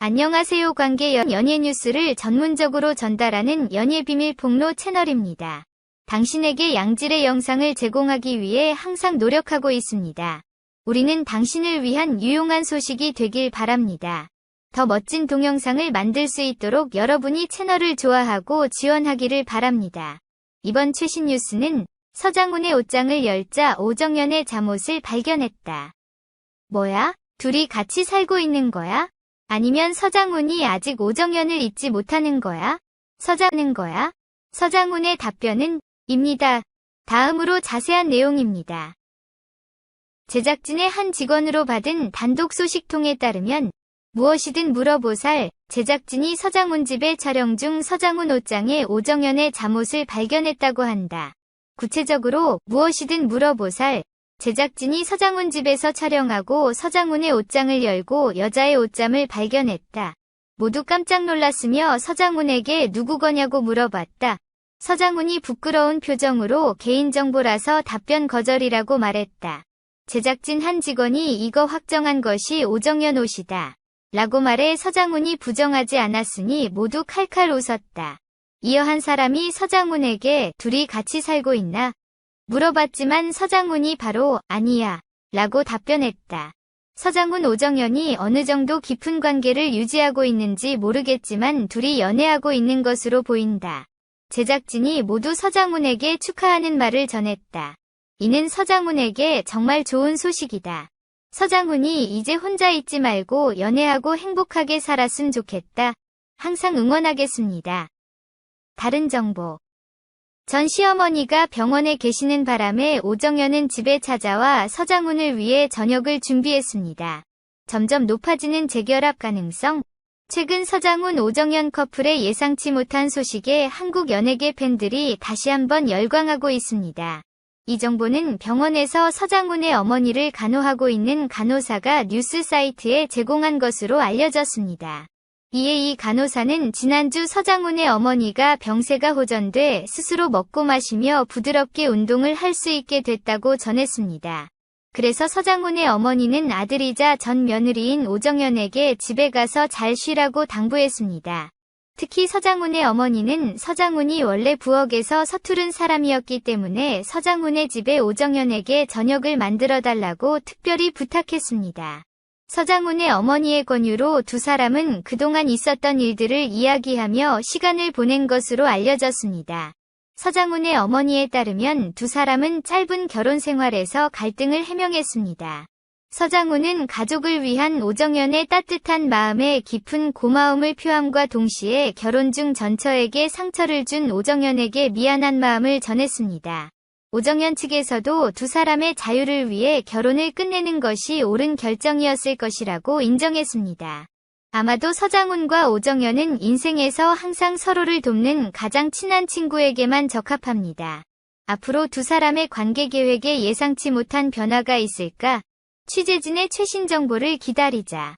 안녕하세요 관계 연- 연예 뉴스를 전문적으로 전달하는 연예 비밀 폭로 채널입니다. 당신에게 양질의 영상을 제공하기 위해 항상 노력하고 있습니다. 우리는 당신을 위한 유용한 소식이 되길 바랍니다. 더 멋진 동영상을 만들 수 있도록 여러분이 채널을 좋아하고 지원하기를 바랍니다. 이번 최신 뉴스는 서장훈의 옷장을 열자 오정연의 잠옷을 발견했다. 뭐야? 둘이 같이 살고 있는 거야? 아니면 서장훈이 아직 오정연을 잊지 못하는 거야? 서장훈은 거야? 서장훈의 답변은 입니다. 다음으로 자세한 내용입니다. 제작진의 한 직원으로 받은 단독 소식통에 따르면 무엇이든 물어보살 제작진이 서장훈 집에 촬영 중 서장훈 옷장에 오정연의 잠옷을 발견했다고 한다. 구체적으로 무엇이든 물어보살 제작진이 서장훈 집에서 촬영하고 서장훈의 옷장을 열고 여자의 옷장을 발견했다. 모두 깜짝 놀랐으며 서장훈에게 누구 거냐고 물어봤다. 서장훈이 부끄러운 표정으로 개인정보라서 답변 거절이라고 말했다. 제작진 한 직원이 이거 확정한 것이 오정연 옷이다. 라고 말해 서장훈이 부정하지 않았으니 모두 칼칼 웃었다. 이어 한 사람이 서장훈에게 둘이 같이 살고 있나? 물어봤지만 서장훈이 바로 아니야. 라고 답변했다. 서장훈 오정연이 어느 정도 깊은 관계를 유지하고 있는지 모르겠지만 둘이 연애하고 있는 것으로 보인다. 제작진이 모두 서장훈에게 축하하는 말을 전했다. 이는 서장훈에게 정말 좋은 소식이다. 서장훈이 이제 혼자 있지 말고 연애하고 행복하게 살았으면 좋겠다. 항상 응원하겠습니다. 다른 정보. 전 시어머니가 병원에 계시는 바람에 오정연은 집에 찾아와 서장훈을 위해 저녁을 준비했습니다. 점점 높아지는 재결합 가능성. 최근 서장훈 오정연 커플의 예상치 못한 소식에 한국 연예계 팬들이 다시 한번 열광하고 있습니다. 이 정보는 병원에서 서장훈의 어머니를 간호하고 있는 간호사가 뉴스 사이트에 제공한 것으로 알려졌습니다. 이에 이 간호사는 지난주 서장훈의 어머니가 병세가 호전돼 스스로 먹고 마시며 부드럽게 운동을 할 수 있게 됐다고 전했습니다. 그래서 서장훈의 어머니는 아들이자 전 며느리인 오정연에게 집에 가서 잘 쉬라고 당부했습니다. 특히 서장훈의 어머니는 서장훈이 원래 부엌에서 서투른 사람이었기 때문에 서장훈의 집에 오정연에게 저녁을 만들어 달라고 특별히 부탁했습니다. 서장훈의 어머니의 권유로 두 사람은 그동안 있었던 일들을 이야기하며 시간을 보낸 것으로 알려졌습니다. 서장훈의 어머니에 따르면 두 사람은 짧은 결혼 생활에서 갈등을 해명했습니다. 서장훈은 가족을 위한 오정연의 따뜻한 마음에 깊은 고마움을 표함과 동시에 결혼 중 전처에게 상처를 준 오정연에게 미안한 마음을 전했습니다. 오정연 측에서도 두 사람의 자유를 위해 결혼을 끝내는 것이 옳은 결정이었을 것이라고 인정했습니다. 아마도 서장훈과 오정연은 인생에서 항상 서로를 돕는 가장 친한 친구에게만 적합합니다. 앞으로 두 사람의 관계 계획에 예상치 못한 변화가 있을까? 취재진의 최신 정보를 기다리자.